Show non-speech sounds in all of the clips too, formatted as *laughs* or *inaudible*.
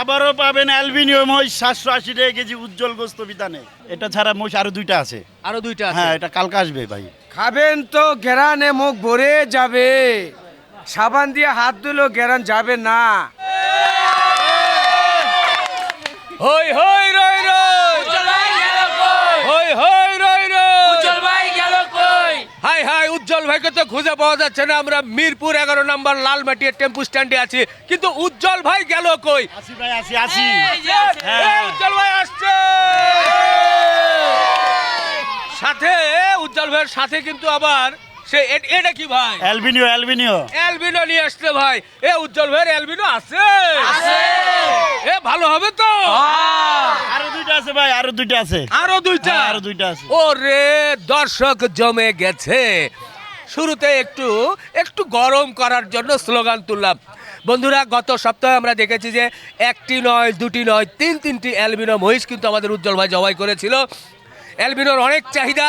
আবারও পাবেন অ্যালবিনিয় মহিষ সাতশো আশি টাকা কেজি উজ্জ্বল গোস্ত বিধানে এটা ছাড়া মহিষ আরও দুইটা আছে। আরও দুইটা হ্যাঁ এটা কালকে আসবে ভাই। খাবেন তো গেরানে মুখ ভরে যাবে। সাবান দিয়ে হাত ধুলেও গেরান যাবে না। হই হই রই রই উজ্জ্বল ভাইকে তো খুঁজে পাওয়া যাচ্ছে না। আমরা মিরপুর এগারো নম্বর লালমাটিয়া টেম্পু স্ট্যান্ডে আছি। কিন্তু উজ্জ্বল ভাই গেল কই? আসি ভাই আসি আসি। উজ্জ্বল ভাই আসছে। সাথে উজ্জ্বল ভাইয়ের সাথে কিন্তু আবার সে এটা কি ভাই? Albino albino. অ্যালবিনো নিয়ে আসছে ভাই। এ উজ্জ্বল ভাইয়ের অ্যালবিনো আছে। এ ভালো হবে তো। আরও দুইটা আছে ভাই আরও দুইটা আছে। আরও দুইটা? হ্যাঁ, আরও দুইটা আছে। ওরে দর্শক জমে গেছে। শুরুতে একটু একটু গরম করার জন্য স্লোগান তুললাম। বন্ধুরা গত সপ্তাহে আমরা দেখেছি যে একটি নয় দুটি নয় তিন তিনটি অ্যালবিনো মহিষ কিন্তু আমাদের উজ্জ্বল ভাই জবাই করেছিল। অ্যালবিনোর অনেক চাহিদা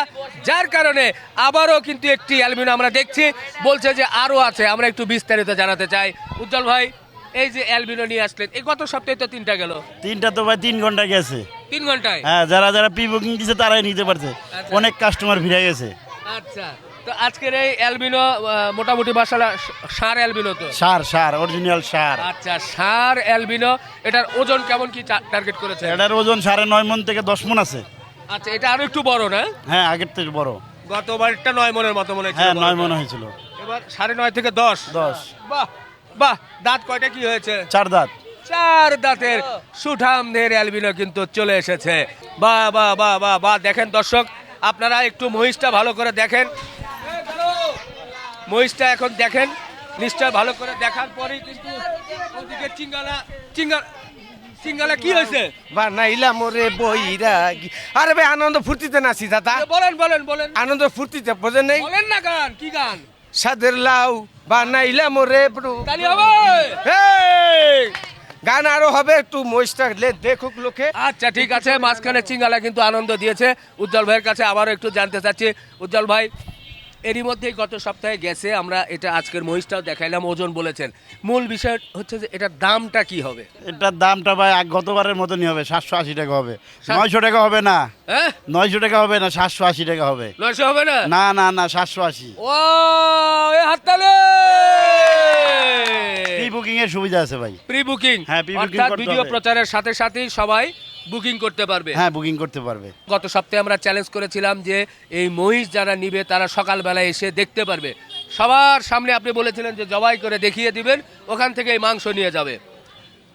যার কারণে আবারও কিন্তু একটি অ্যালবিনো আমরা দেখছি। বলছে যে আরও আছে আমরা একটু বিস্তারিত জানাতে চাই। উজ্জ্বল ভাই এই যে অ্যালবিনো নিয়ে আসলেন এই গত সপ্তাহে তো তিনটা গেল। তিনটা তো ভাই তিন ঘণ্টা গেছে। তিন ঘন্টায়? হ্যাঁ যারা যারা প্রি বুকিং দিছে তারাই নিতে পারছে। আচ্ছা। অনেক কাস্টমার ভিড়ে গেছে। আচ্ছা। তো আজকের এই অ্যালবিনো মোটামুটি মশালা সার অ্যালবিনো তো? Sir sir original sir. আচ্ছা সার অ্যালবিনো এটার ওজন কেমন কি টার্গেট করেছে? এটার ওজন সাড়ে নয় মন থেকে দশ মন আছে। আচ্ছা এটা আরও একটু বড় না? হ্যাঁ আগের থেকে বড়। গতবারটা নয় মনের মতো মনে হ্যাঁ নয় মন হয়েছিল। এবার সাড়ে নয় থেকে দশ। দশ। বাহ বাহ দাঁত কয়টা কি হয়েছে? চার দাঁত। চার দাঁতের সুঠামদের অ্যালবিনো কিন্তু চলে এসেছে। বা বা বা বা বা দেখেন দর্শক আপনারা একটু মহিষটা ভালো করে দেখেন। মহিষটা এখন দেখেন নিশ্চয় ভালো করে দেখার পরেই কিন্তু ওদিকে চিঙ্গালা চিঙ্গালা কি হয়েছে? আরে ভাই আনন্দ ফুর্তিতে নাচি দাদা বলেন বলেন বলেন। আনন্দ ফুর্তিতে বোঝেন নেই? বলেন না গান কি গান? সাদের লাউ বানাইলাম ওরে ব্রু। তালি হবে! গান আরও হবে একটু মহিষটা দেখুক লোকে। আচ্ছা ঠিক আছে মাঝখানে চিঙ্গালা কিন্তু আনন্দ দিয়েছে। উজ্জ্বল ভাইয়ের কাছে আবারও একটু জানতে চাচ্ছি। উজ্জ্বল ভাই এরই মধ্যেই গত সপ্তাহে গেছে আমরা এটা আজকের মহিষটাও দেখাইলাম ওজন বলেছেন। মূল বিষয় হচ্ছে যে এটার দামটা কি হবে? এটার দামটা ভাই গতবারের মতনই হবে সাতশো আশি টাকা হবে। নয়শো টাকা হবে না। হ্যাঁ? নয়শো টাকা হবে না সাতশো আশি টাকা হবে। নয়শো হবে না? না না না সাতশো আশি। ও হাততালি! প্রি বুকিং এর সুবিধা আছে ভাই। প্রি বুকিং হ্যাঁ, pre-booking অর্থাৎ ভিডিও প্রচারের সাথে সাথেই সবাই বুকিং করতে পারবে। হ্যাঁ বুকিং করতে পারবে। গত সপ্তাহে আমরা চ্যালেঞ্জ করেছিলাম যে এই মহিষ যারা নিবে তারা সকালবেলায় এসে দেখতে পারবে। সবার সামনে আপনি বলেছিলেন যে জবাই করে দেখিয়ে দিবেন ওখান থেকে এই মাংস নিয়ে যাবে।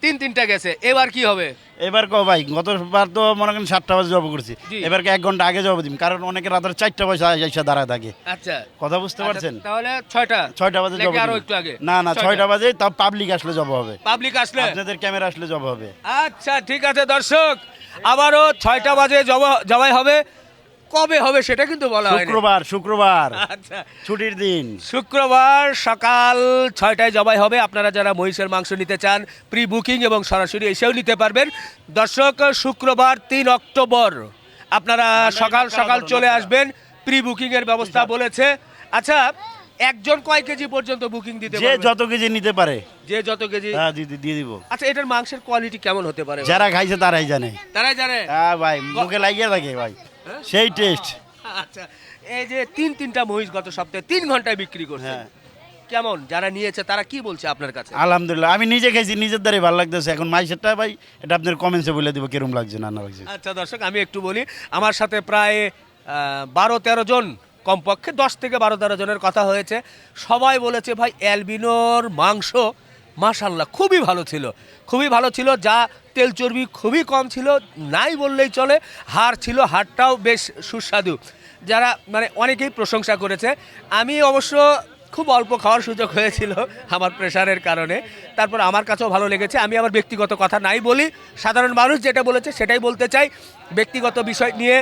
তিন তিনটা গেছে। এবার কি হবে? এবার কো ভাই গতবার তো মনে করেন সাতটা বাজে জব করছি। জি। এবারকে এক ঘণ্টা আগে জব দিন কারণ অনেকে রাতের চারটা বাজে এসে দাঁড়ায় থাকে। আচ্ছা। কথা বুঝতে পারছেন? আচ্ছা, তাহলে ছয়টা। ছয়টা বাজে জব আরও একটু আগে? না না ছয়টা। বাজে তাও পাবলিক আসলে জব হবে। পাবলিক আসলে? আপনাদের ক্যামেরা আসলে জব হবে। আচ্ছা ঠিক আছে দর্শক। আবারও ছয়টা বাজে জব জবাই হবে। কবে হবে সেটা কিন্তু বলা হয়নি। শুক্রবার শুক্রবার। আচ্ছা। ছুটির দিন। শুক্রবার সকাল ছয়টায় জবাই হবে। আপনারা যারা মহিষের মাংস নিতে চান প্রি বুকিং এবং সরাসরি এসেও নিতে পারবেন। দর্শক শুক্রবার তিন অক্টোবর। আপনারা সকাল সকাল চলে আসবেন। প্রি বুকিং এর ব্যবস্থা বলেছে। আচ্ছা একজন কয় কেজি পর্যন্ত বুকিং দিতে যে যত কেজি নিতে পারে। যে যত কেজি? হ্যাঁ দিদি দিয়ে দিব। আচ্ছা এটার মাংসের কোয়ালিটি কেমন হতে পারে? যারা খাইছে তারাই জানে। তারাই জানে? হ্যাঁ ভাই মুখে লাগিয়ে থাকে ভাই। হ্যাঁ? সেই টেস্ট আচ্ছা এই যে তিন তিনটা মহিষ গত সপ্তাহে তিন ঘন্টায় বিক্রি করছে। হ্যাঁ। কেমন? যারা নিয়েছে তারা কি বলছে আপনার কাছে? আলহামদুলিল্লাহ আমি নিজে খেয়েছি নিজের দ্বারাই ভালো লাগতেছে। এখন মাইসেরটা ভাই এটা আপনার কমেন্টসে বলে দিব কিরম লাগছে না না লাগছে। আচ্ছা দর্শক আমি একটু বলি আমার সাথে প্রায় বারো তেরো জন কমপক্ষে দশ থেকে বারো তেরো জনের কথা হয়েছে। সবাই বলেছে ভাই অ্যালবিনোর মাংস মাশাল্লাহ খুবই ভালো ছিল। খুবই ভালো ছিল, যা তেল চর্বি খুবই কম ছিল, নাই বললেই চলে, হাড় ছিল, হাড়টাও বেশ সুস্বাদু। যারা মানে অনেকেই প্রশংসা করেছে, আমি অবশ্য খুব অল্প খাওয়ার সুযোগ হয়েছিল আমার প্রেশারের কারণে। তারপর আমার কাছেও ভালো লেগেছে, আমি আমার ব্যক্তিগত কথা নাই বলি। সাধারণ মানুষ যেটা বলেছে সেটাই বলতে চাই। ব্যক্তিগত বিষয় নিয়ে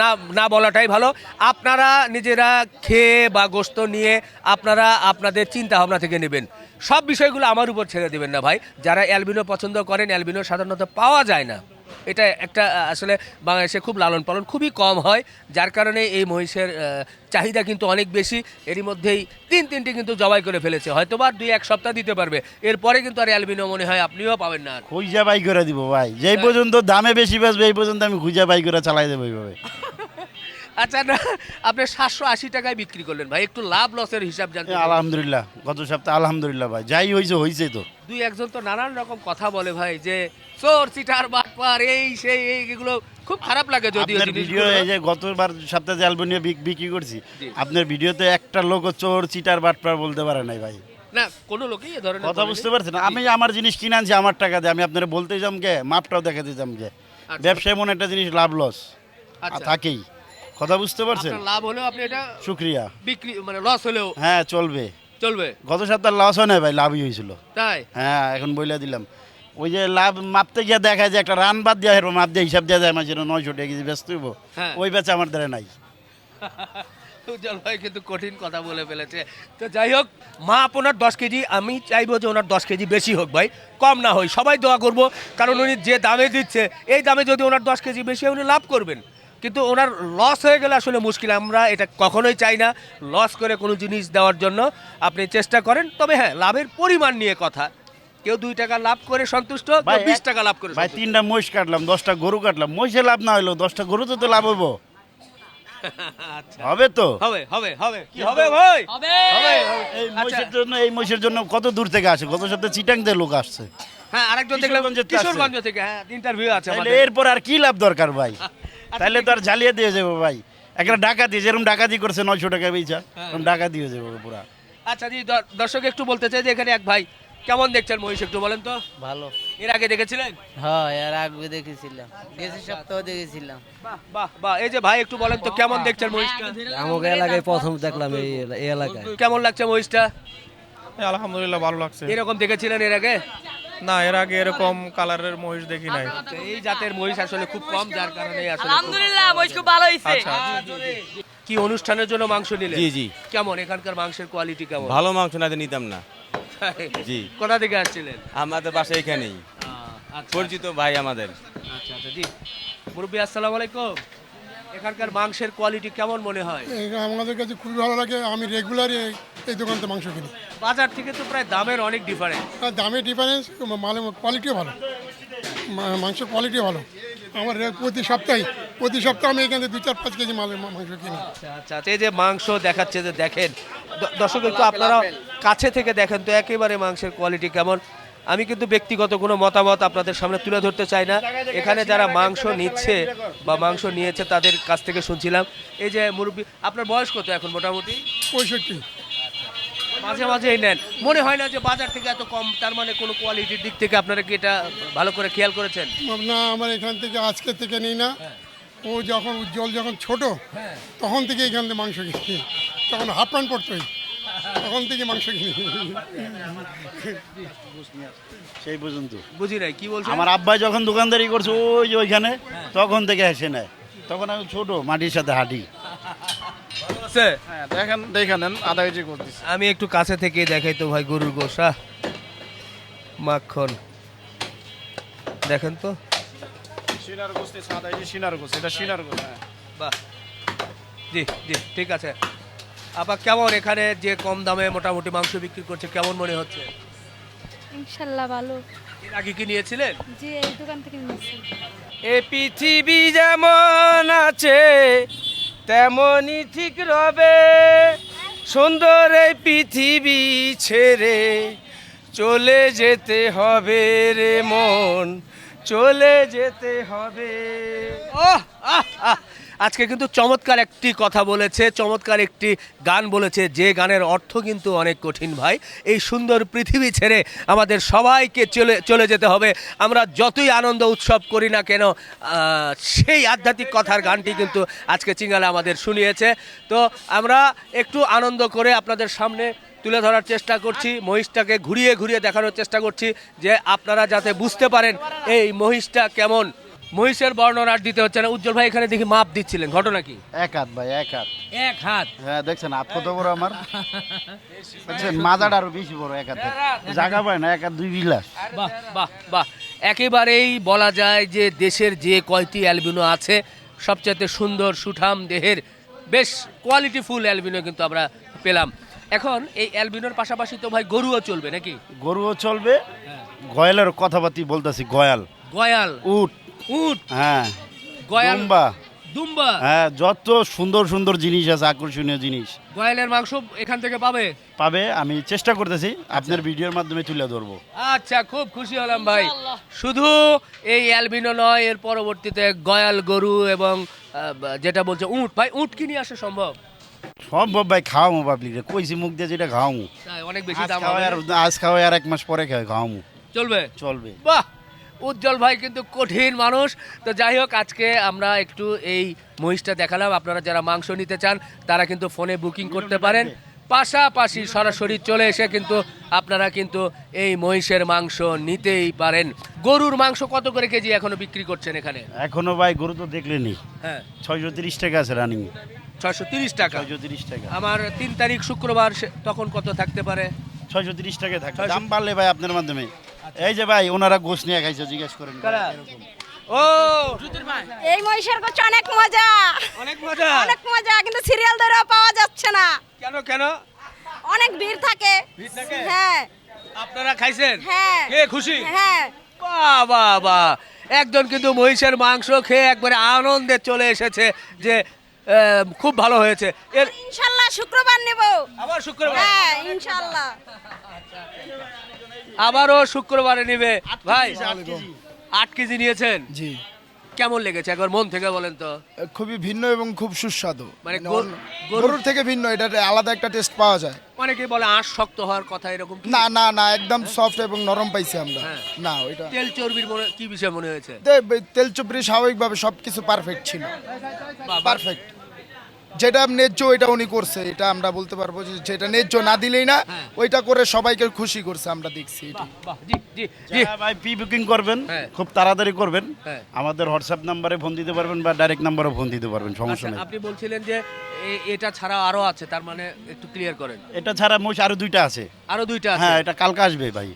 না না বলাটাই ভালো। আপনারা নিজেরা খেয়ে বা গোস্ত নিয়ে আপনারা আপনাদের চিন্তা ভাবনা থেকে নেবেন। সব বিষয়গুলো আমার উপর ছেড়ে দেবেন না ভাই। যারা অ্যালবিনো পছন্দ করেন, অ্যালবিনো সাধারণত পাওয়া যায় না। এটা একটা আসলে বাংলাদেশে খুব লালন পালন খুবই কম হয় যার কারণে এই মহিষের চাহিদা কিন্তু অনেক বেশি। এরই মধ্যেই তিন তিনটি কিন্তু জবাই করে ফেলেছে হয়তো বা দুই এক সপ্তাহ দিতে পারবে। এরপরে কিন্তু আর অ্যালবিনো মনে হয় আপনিও পাবেন না। খুঁজা বাই করে দিব ভাই। যেই পর্যন্ত দামে বেশি বাঁচবে এই পর্যন্ত আমি খুঁজা বাই করে চালাই দেবো এইভাবে। আচ্ছা না আপনি সাতশো আশি টাকায় বিক্রি করলেন ভাই একটু লাভ লসের হিসাব জানতে আলহামদুলিল্লাহ গত সপ্তাহে আলহামদুলিল্লাহ ভাই যাই হয়েছে হয়েছে তো। দুই একজন তো নানান রকম কথা বলে ভাই যে চোর চিটার বাটপার এই সেই এই এগুলো খুব খারাপ লাগে যদিও আপনার ভিডিও এই যে গতবার সপ্তাহে যে অ্যালবাম নিয়ে বিক- বিক্রি করছি আপনার ভিডিওতে একটা লোক চোর চিটার বাটপার বলতে পারে নাই ভাই। না কোনো লোকই এ ধরনের কথা বুঝতে পারছেন? আমি আমার জিনিস কিনে আনছি আমার টাকা দিয়ে আমি আপনার বলতে যাম কে মাপটাও দেখাতে যাম কে আচ্ছা। ব্যবসায় মনে একটা জিনিস লাভ লস। আচ্ছা। থাকেই। কথা বুঝতে পারছেন? আপনার লাভ হলেও আপনি এটা শুক্রিয়া। বিক্রি মানে লস হলেও হ্যাঁ চলবে। চলবে। গত সপ্তাহে লস হয় না ভাই লাভই হয়েছিল। তাই? হ্যাঁ এখন বইলা দিলাম। ওই যে লাভ মাপতে গিয়ে দেখা যায় একটা রান বাদ দেওয়া হেরবো মাপ দিয়ে হিসাব দেওয়া যায় মাঝে নয়শো টাকা কেজি ব্যস্ত হইব। হ্যাঁ। ওই বেচা আমার দ্বারা নাই। *laughs* উজ্জ্বল ভাই কিন্তু কঠিন কথা বলে ফেলেছে। তো যাই হোক মা আপনার দশ কেজি আমি চাইব যে ওনার দশ কেজি বেশি হোক ভাই কম না হয়। সবাই দোয়া করব কারণ উনি যে দামে দিচ্ছে এই দামে যদি ওনার দশ কেজি বেশি হয় উনি লাভ করবেন। কিন্তু ওনার লস হয়ে গেলে আসলে মুশকিল। আমরা এটা কখনোই চাই না। লস করে কোনো জিনিস দেওয়ার জন্য আপনি চেষ্টা করেন। তবে হ্যাঁ লাভের পরিমাণ নিয়ে কথা। কেউ দুই টাকা লাভ করে সন্তুষ্ট কেউ বিশ টাকা লাভ করে ভাই তিনটা মহিষ কাটলাম দশটা গরু কাটলাম মহিষে লাভ না হলো দশটা গরু তো তো লাভ হব *laughs* আচ্ছা। হবে তো? হবে হবে হবে। কি হবে ভাই? হবে। হবে এই আচ্ছা। মহিষের জন্য এই মহিষের জন্য কত দূর থেকে আসে? গত সপ্তাহে চিটাং দিয়ে লোক আসছে। হ্যাঁ আরেকজন দেখলাম তো কিশোরগঞ্জ থেকে হ্যাঁ ইন্টারভিউ আছে তাহলে আমাদের। এরপর আর কি লাভ দরকার ভাই? তাহলে তো আর জ্বালিয়ে দিয়ে যাব ভাই। একটা ডাকাতি যেরকম ডাকাতি করছে নয়শো টাকা বেচা এরকম ডাকাতি হয়ে যাব পুরা। আচ্ছা জি দর্শক একটু বলতে চাই যে এখানে এক ভাই কেমন দেখছেন মহিষ একটু বলেন তো? ভালো। এর আগে দেখেছিলেন? হ্যাঁ এর আগে দেখেছিলাম। গেছে সপ্তাহ দেখেছিলাম। বাহ বাহ বাহ। এই যে ভাই একটু বলেন তো কেমন দেখছেন মহিষটা? আমাকে এলাকায় প্রথম দেখলাম এই এলাকায়। কেমন লাগছে মহিষটা? আলহামদুলিল্লাহ ভালো লাগছে। এরকম দেখেছিলেন এর আগে? না এর আগে এরকম কালারের মহিষ দেখি নাই। আচ্ছা, এই জাতের মহিষ আসলে খুব কম যার কারণে আসলে আলহামদুলিল্লাহ মহিষ খুব ভালো হয়েছে কি অনুষ্ঠানের জন্য মাংস নিলেন? জি, জি। কেমন? এখানকার মাংসের কোয়ালিটি কেমন? ভালো মাংস না নিতাম না। *laughs* জি। কোথা থেকে আসছিলেন? আমাদের বাসা এখানেই। আচ্ছা। পরিচিত ভাই আমাদের। আচ্ছা আচ্ছা জি। মুরব্বী আসসালামু আলাইকুম। এখানকার মাংসের কোয়ালিটি কেমন মনে হয়? এটা আমাদের কাছে খুবই ভালো লাগে। আমি রেগুলারই এই দোকান থেকে মাংস কিনি। বাজার থেকে তো প্রায় দামের অনেক ডিফারেন্স দামের ডিফারেন্স মালের কোয়ালিটিও ভালো। মা- মাংসের কোয়ালিটিও ভালো। আমার রে- প্রতি সপ্তাহে প্রতি সপ্তাহে আমি এখান থেকে দু চার পাঁচ কেজি মালের মাংস কিনি। আচ্ছা আচ্ছা আচ্ছা, এই যে মাংস দেখাচ্ছে যে দেখেন দ- দর্শক একটু আপনারা কাছে থেকে দেখেন তো একেবারে মাংসের কোয়ালিটি কেমন। আমি কিন্তু ব্যক্তিগত কোনো মতামত আপনাদের সামনে তুলে ধরতে চাই না। এখানে যারা মাংস নিচ্ছে বা মাংস নিয়েছে তাদের কাছ থেকে শুনছিলাম। এই যে মুরব্বী আপনার বয়স কত এখন মোটামুটি? পঁয়ষট্টি। মাঝে মাঝেই নেন। মনে হয় না যে বাজার থেকে এত কম তার মানে কোনো কোয়ালিটির দিক থেকে আপনারা কি এটা ভালো করে খেয়াল করেছেন? না আমার এখান থেকে আজকে থেকে নিই না। ও যখন উজ্জ্বল যখন ছোট তখন থেকে এখান থেকে মাংস কিনি। তখন হাফ প্যান্ট পড়তোই তখন থেকে মাংস কিনি। সেই পর্যন্ত। বুঝি নাই কি বলছো আমার আব্বাই যখন দোকানদারি করছে ওই যে ওইখানে তখন থেকে এসে নেয়। তখন আমি ছোট মাটির সাথে হাঁটি। আছে? হ্যাঁ দেখেন দেখে নেন আধা কেজি করতেছি। আমি একটু কাছে থেকে দেখাই তো ভাই গরুর গোসা মাখন। দেখেন তো। সিনার গোস্ত আধা কেজি সিনার গোস্ত এটা সিনার গোস্ত হ্যাঁ। বাহ। জি জি ঠিক আছে। আপা কেমন এখানে যে কম দামে মোটামুটি মাংস বিক্রি করছে কেমন মনে হচ্ছে? ইনশাল্লাহ ভালো। এর আগে কি নিয়েছিলেন? জি এই দোকান থেকে নিচ্ছি এ পৃথিবী যেমন আছে তেমনই ঠিক রবে। সুন্দর এই পৃথিবী ছেড়ে চলে যেতে হবে রে মন। চলে যেতে হবে। আজকে কিন্তু চমৎকার একটি কথা বলেছে, চমৎকার একটি গান বলেছে। যে গানের অর্থ কিন্তু অনেক কঠিন ভাই। এই সুন্দর পৃথিবী ছেড়ে আমাদের সবাইকে চলে চলে যেতে হবে। আমরা যতই আনন্দ উৎসব করি না কেন সেই আধ্যাত্মিক কথার গানটি কিন্তু আজকে চিঙ্গালা আমাদের শুনিয়েছে। তো আমরা একটু আনন্দ করে আপনাদের সামনে তুলে ধরার চেষ্টা করছি মহিষটাকে ঘুরিয়ে ঘুরিয়ে দেখানোর চেষ্টা করছি যে আপনারা যাতে বুঝতে পারেন এই মহিষটা কেমন। মহিষের বর্ণনা দিতে হচ্ছে না। উজ্জ্বল ভাই এখানে দেখি মাপ দিচ্ছিলেন। ঘটনা কি? এক হাত ভাই এক হাত। এক হাত? হ্যাঁ দেখছেন হাত কত বড় আমার? দেখছেন মাজাটা আরও বেশি বড় এক হাতে জায়গা পায় না এক হাত দুই বিলাস বাহ বাহ বাহ। একেবারেই বলা যায় যে দেশের যে কয়টি অ্যালবিনো আছে সবচেয়ে সুন্দর সুঠাম দেহের বেশ কোয়ালিটিফুল অ্যালবিনো কিন্তু আমরা পেলাম। এখন এই অ্যালবিনোর পাশাপাশি তো ভাই গরুও চলবে নাকি? গরুও চলবে। গয়ালের কথাবার্তি বলতেছি গয়াল। গয়াল। উট। উট? হ্যাঁ। গয়াল দুম্বা। দুম্বা? হ্যাঁ যত সুন্দর সুন্দর জিনিস আছে আকর্ষণীয় জিনিস। গয়ালের মাংস এখান থেকে পাবে? পাবে আমি চেষ্টা করতেছি আপনার ভিডিওর মাধ্যমে তুলে ধরবো। আচ্ছা খুব খুশি হলাম ভাই। শুধু এই অ্যালবিনো নয় এর পরবর্তীতে গয়াল গরু এবং যেটা বলছে উট। ভাই উট কি নিয়ে আসা সম্ভব? সম্ভব ভাই খাওয়ামো পাবলিক কইছি মুখ দিয়ে যেটা খাওয়ামো। অনেক বেশি দাম আর আজ খাওয়াই আর এক মাস পরে খাওয়ামো। চলবে? চলবে। বাহ! উজ্জ্বল ভাই কিন্তু কঠিন মানুষ। তো যাই হোক আজকে আমরা একটু এই মহিষটা দেখালাম। আপনারা যারা মাংস নিতে চান তারা কিন্তু ফোনে বুকিং করতে পারেন। পাশাপাশি সরাসরি চলে এসে কিন্তু আপনারা কিন্তু এই মহিষের মাংস নিতেই পারেন। গরুর মাংস কত করে কেজি এখনও বিক্রি করছেন এখানে? এখনও ভাই গরু তো দেখলেনি হ্যাঁ। ছয়শো তিরিশ টাকা আছে রানিং ছয়শো তিরিশ টাকা। ছয়শো তিরিশ টাকা। আমার তিন তারিখ শুক্রবার সে- তখন কত থাকতে পারে? ছয়শো তিরিশ টাকা থাকে দাম বাড়লে ভাই আপনার মাধ্যমে। এই যে ভাই ওনারা গোস নিয়ে খাইছে জিজ্ঞেস করেন। ও! এই মহিষের করছে অনেক মজা। অনেক মজা? অনেক মজা কিন্তু সিরিয়াল ধরেও পাওয়া যাচ্ছে না। কেন কেন? অনেক ভিড় থাকে? হ্যাঁ। আপনারা খাইছেন? হ্যাঁ। কে খুশি? হ্যাঁ। বাহ বাহ বাহ। একজন কিন্তু মহিষের মাংস খেয়ে একবারে আনন্দে চলে এসেছে যে খুব ভালো হয়েছে। এর ইনশাল্লাহ শুক্রবার নেব। আবার শুক্রবার? হ্যাঁ ইনশাল্লাহ। আবারও শুক্রবারে নিবে। ভাই আট কেজি। নিয়েছেন? জি। কেমন লেগেছে? একবার মন থেকে বলেন তো। খুবই ভিন্ন এবং খুব সুস্বাদু। মানে মানে গরুর- গরুর থেকে ভিন্ন এটা আলাদা একটা টেস্ট পাওয়া যায়। অনেকে বলে আঁশ শক্ত হওয়ার কথা এরকম না না না একদম সফট এবং নরম পাইছি আমরা। হ্যাঁ। না ওইটা তেল চর্বির মনে কি বিষয় মনে হয়েছে? তে- তেল চুপড়ি স্বাভাবিকভাবে সবকিছু পারফেক্ট ছিল। পারফেক্ট যেটা ন্যায্য ওইটা উনি করছে। এটা আমরা বলতে পারব যে যেটা ন্যায্য না দিলেই না হ্যাঁ। ওইটা করে সবাইকে খুশি করছে আমরা দেখছি এটা। বাহ জি জি জি। যারা ভাই প্রি বুকিং করবেন হ্যাঁ। খুব তাড়াতাড়ি করবেন। হ্যাঁ। আমাদের হোয়াটসঅ্যাপ নাম্বারে ফোন দিতে পারবেন বা ডাইরেক্ট নাম্বারে ফোন দিতে পারবেন সমস্যা আচ্ছা, নেই। আপনি বলছিলেন যে এটা ছাড়া আরও আছে তার মানে একটু ক্লিয়ার করেন। এটা ছাড়া মোষ আরও দুইটা আছে। আরও দুইটা আছে? হ্যাঁ এটা কালকে আসবে ভাই।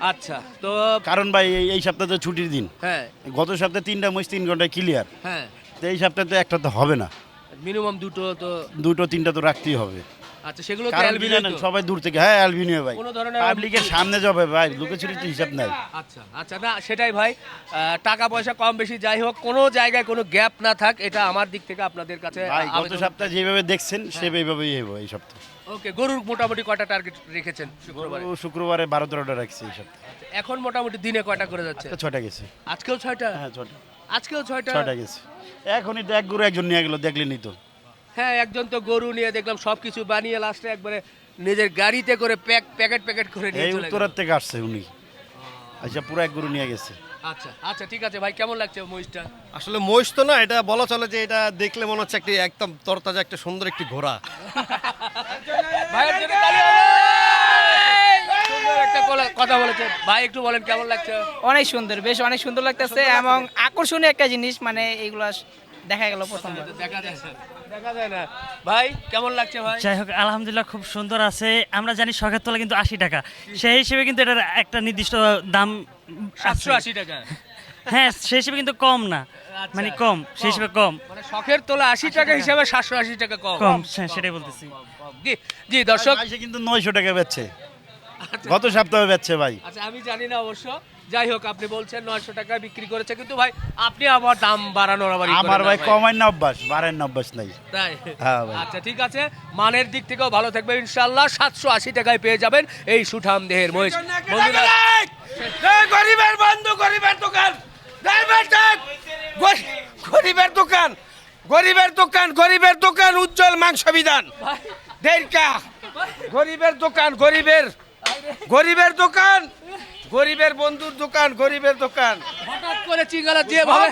আচ্ছা তো কারণ ভাই এই- সপ্তাহে তো ছুটির দিন। হ্যাঁ। গত সপ্তাহে তিনটা মোষ তিন ঘন্টায় ক্লিয়ার হ্যাঁ। তো এই সপ্তাহে তো একটা তো হবে না। মিনিমাম দুটো তো দুটো তিনটা তো রাখতেই হবে। আচ্ছা সেগুলো তো কারণ কি অ্যালবিনো জানেন, সবাই দূর থেকে হ্যাঁ অ্যালবিনিও ভাই। কোনো ধরনের- পাবলিকের সামনে যাবে ভাই লুকোচুরি তো হিসাব নাই। আচ্ছা আচ্ছা না সেটাই ভাই। আহ, টাকা পয়সা কম বেশি যাই হোক কোনো জায়গায় কোনো গ্যাপ না থাক এটা আমার দিক থেকে আপনাদের কাছে ভাই গত সপ্তাহে যেভাবে দেখছেন সেভাবেই হব এই সপ্তাহে। ওকে গরুর মোটামুটি কয়টা টার্গেট রেখেছেন শুক্রবারে? শুক্রবারে বারো তেরোটা রাখছি এই সপ্তাহে। এখন মোটামুটি দিনে কয়টা করে যাচ্ছে? ছটা গেছে। আজকেও ছয়টা? হ্যাঁ ছটা আজকেও ছয়টা। ছটা গেছে। এখনই তো এক গরু একজন নিয়ে গেল দেখলেনি তো। হ্যাঁ একজন তো গরু নিয়ে দেখলাম সবকিছু বানিয়ে লাস্টে একবারে নিজের গাড়িতে করে প্যাক প্যাকেট প্যাকেট করে নিয়ে এই চলে গেল। উত্তরার থেকে আসছে উনি। আচ্ছা পুরো এক গরু নিয়ে গেছে। আচ্ছা আচ্ছা ঠিক আছে ভাই কেমন লাগছে মহিষটা? আসলে মহিষ তো না এটা বলা চলে যে এটা দেখলে মনে হচ্ছে একটি একদম তরতাজা একটা সুন্দর একটি ঘোড়া। *laughs* ভাইয়ের জন্য তালি হবে! কথা বলেছে। ভাই একটু বলেন কেমন লাগছে? অনেক সুন্দর বেশ অনেক সুন্দর লাগতেছে এবং আকর্ষণীয় একটা জিনিস মানে এগুলা দেখা গেল প্রথমবার। দেখা যায় দেখা যায় না। ভাই কেমন লাগছে ভাই? যাই হোক আলহামদুলিল্লাহ খুব সুন্দর আছে। আমরা জানি শখের তলা কিন্তু আশি টাকা। সেই হিসেবে কিন্তু এটার একটা নির্দিষ্ট দাম সাতশো আশি টাকা। হ্যাঁ সেই হিসেবে কিন্তু কম না। মানে কম সেই হিসেবে কম। মানে শখের তোলা আশি টাকা হিসাবে সাতশো আশি টাকা কম। কম হ্যাঁ, সেটাই বলতেছি। জি জি দর্শক কিন্তু নয়শো টাকা বেচছে। গত সপ্তাহে বেচছে ভাই। আচ্ছা আমি জানি না অবশ্য। যাই হোক আপনি বলছেন নয়শো টাকা বিক্রি করেছে কিন্তু ভাই আপনি আমার দাম বাড়ানোর আবার আমার ভাই কমায় না অভ্যাস বাড়েন না অভ্যাস নাই। তাই? হ্যাঁ ভাই। আচ্ছা ঠিক আছে। মানের দিক থেকেও ভালো থাকবে ইনশাল্লাহ সাতশো আশি টাকায় পেয়ে যাবেন এই সুঠাম দেহের মহিষ। বন্ধুরা গরিবের বন্ধু গরিবের দোকান। গরিবের দোকান। গরিবের দোকান গরিবের দোকান উজ্জ্বল মাংস বিধান। গরিবের দোকান গরিবের গরিবের দোকান গরিবের বন্ধুর দোকান গরিবের দোকান। হঠাৎ করে চিঙ্গালা দিয়ে ভাবে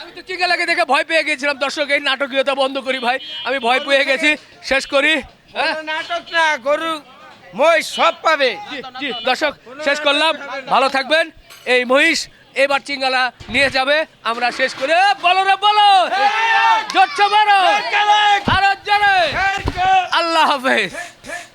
আমি তো চিঙ্গালাকে দেখে ভয় পেয়ে গেছিলাম দর্শক এই নাটকীয়তা বন্ধ করি ভাই। আমি ভয় পেয়ে গেছি। শেষ করি। হ্যাঁ? নাটক না গরু মই সব পাবে। জি, দর্শক শেষ করলাম। ভালো থাকবেন। এই মহিষ এবার চিঙ্গালা নিয়ে যাবে। আমরা শেষ করে। বলো রে বলো। জোচ্ছ মারো। আরও জোরে। আল্লাহ হাফেজ।